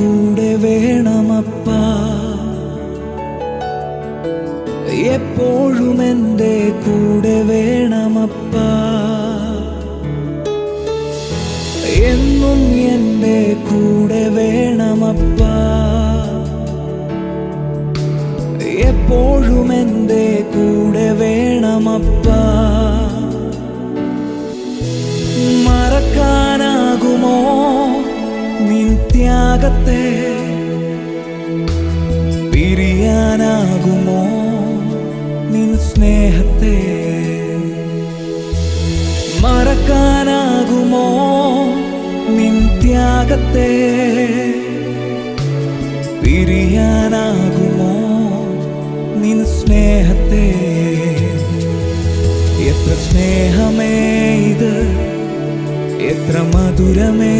കൂടെ വേണമപ്പ. എപ്പോഴും എന്റെ കൂടെ വേണമപ്പ. എന്നും എന്റെ കൂടെ വേണമപ്പ. എപ്പോഴും എന്റെ കൂടെ വേണമപ്പാ. ത്യാഗത്തെ പിരിയാനാകുമോ നിൻ സ്നേഹത്തെ? മറക്കാനാകുമോ നിൻ ത്യാഗത്തെ? പിരിയാനാകുമോ നിൻ സ്നേഹത്തെ? എത്ര സ്നേഹമേ ഇത് എത്ര മധുരമേ